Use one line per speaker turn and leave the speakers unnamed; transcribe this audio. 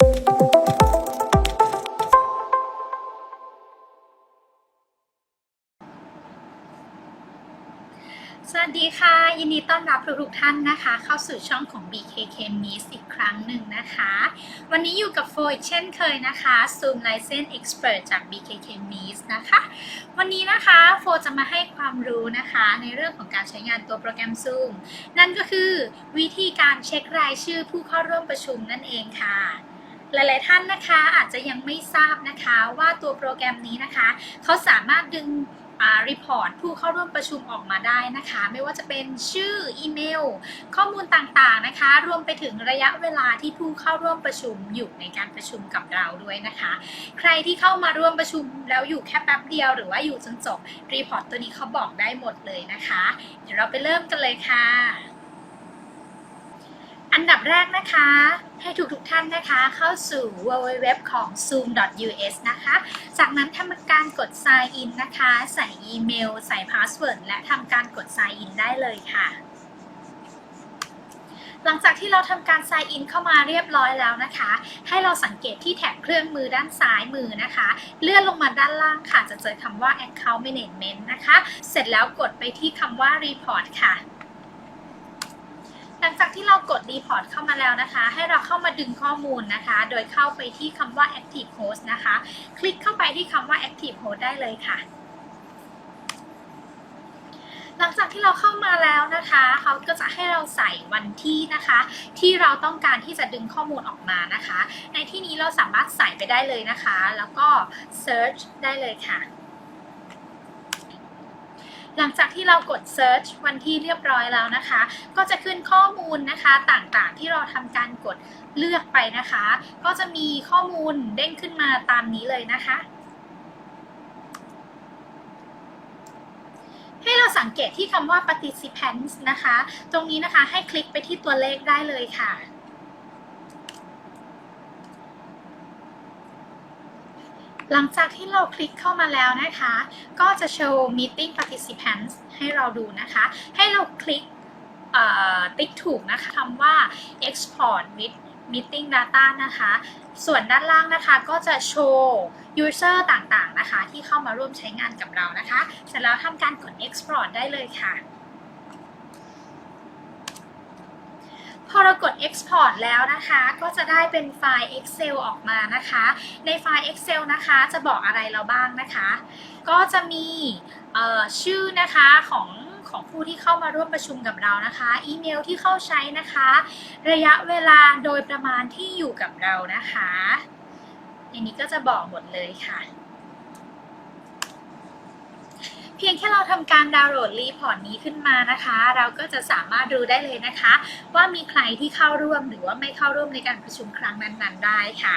สวัสดีค่ะ ยินดีต้อนรับทุกท่านนะคะ เข้าสู่ช่องของ BKK m i s อีกครั้งหนึ่งนะคะ วันนี้อยู่กับโฟอีกเช่นเคยนะคะ Zoom License Expert จาก BKK m i s นะคะ วันนี้นะคะโฟจะมาให้ความรู้นะคะในเรื่องของการใช้งานตัวโปรแกรม Zoom นั่นก็คือวิธีการเช็ครายชื่อผู้เข้าร่วมประชุมนั่นเองค่ะ หลาย ๆ ท่านนะคะอาจจะยังไม่ทราบนะคะว่าตัวโปรแกรมนี้นะคะเขาสามารถดึงรีพอร์ตผู้เข้าร่วมประชุมออกมาได้นะคะ ไม่ว่าจะเป็นชื่ออีเมล ข้อมูลต่างๆนะคะ รวมไปถึงระยะเวลาที่ผู้เข้าร่วมประชุมอยู่ในการประชุมกับเราด้วยนะคะ ใครที่เข้ามาร่วมประชุมแล้วอยู่แค่แป๊บเดียว หรือว่าอยู่จนจบรีพอร์ตตัวนี้เขาบอกได้หมดเลยนะคะ เดี๋ยวเราไปเริ่มกันเลยค่ะ อันดับแรกนะคะ ให้ทุกๆท่านนะคะ เข้าสู่ www ของ zoom.us นะคะ จากนั้นทำการกด sign in นะคะ ใส่อีเมล ใส่พาสเวิร์ดและทำการกด sign in ได้เลยค่ะ หลังจากที่เราทำการ sign in เข้ามาเรียบร้อยแล้วนะคะ ให้เราสังเกตที่แท็บเครื่องมือด้านซ้ายมือนะคะ เลื่อนลงมาด้านล่างค่ะ จะเจอคำว่า account management นะคะ เสร็จแล้วกดไปที่คำว่า report ค่ะ หลังจากที่เรากด report เข้ามาแล้วนะคะ ให้เราเข้ามาดึงข้อมูลนะคะ โดยเข้าไปที่คำว่า active host นะคะ คลิกเข้าไปที่คำว่า active host ได้เลยค่ะหลังจากที่เราเข้ามาแล้วนะคะ เขาก็จะให้เราใส่วันที่นะคะ ที่เราต้องการที่จะดึงข้อมูลออกมานะคะ ในที่นี้เราสามารถใส่ไปได้เลยนะคะ แล้วก็ search ได้เลยค่ะ หลังจากที่เรากด search วันที่เรียบร้อยแล้วนะคะ ก็จะขึ้นข้อมูลนะคะต่างๆ ที่เราทำการกดเลือกไปนะคะ ก็จะมีข้อมูลเด้งขึ้นมาตามนี้เลยนะคะ ให้เราสังเกตที่คำว่า participants นะคะ ตรงนี้นะคะให้คลิกไปที่ตัวเลขได้เลยค่ะ หลังจากที่เราคลิกเข้ามาแล้วนะคะ ก็จะโชว์ meeting participants ให้เราดูนะคะ ให้เราคลิกติ๊กถูกนะคะคำว่า export with meeting data นะคะ ส่วนด้านล่างนะคะก็จะโชว์ user ต่างๆนะคะ ที่เข้ามาร่วมใช้งานกับเรานะคะ เสร็จแล้วทำการกด export ได้เลยค่ะ พอเรากด export แล้วนะคะ ก็จะได้เป็นไฟล์ Excel ออกมานะคะ ในไฟล์ Excel นะคะจะบอกอะไรเราบ้างนะคะ ก็จะมีชื่อนะคะของของผู้ที่เข้ามาร่วมประชุมกับเรานะคะ อีเมลที่เข้าใช้นะคะ ระยะเวลาโดยประมาณที่อยู่กับเรานะคะ ในนี้ก็จะบอกหมดเลยค่ะ เพียงแค่เราทำการดาวน์โหลดรีพอร์ตนี้ขึ้นมานะคะ เราก็จะสามารถดูได้เลยนะคะ ว่ามีใครที่เข้าร่วมหรือว่าไม่เข้าร่วมในการประชุมครั้งนั้นๆ ได้ค่ะ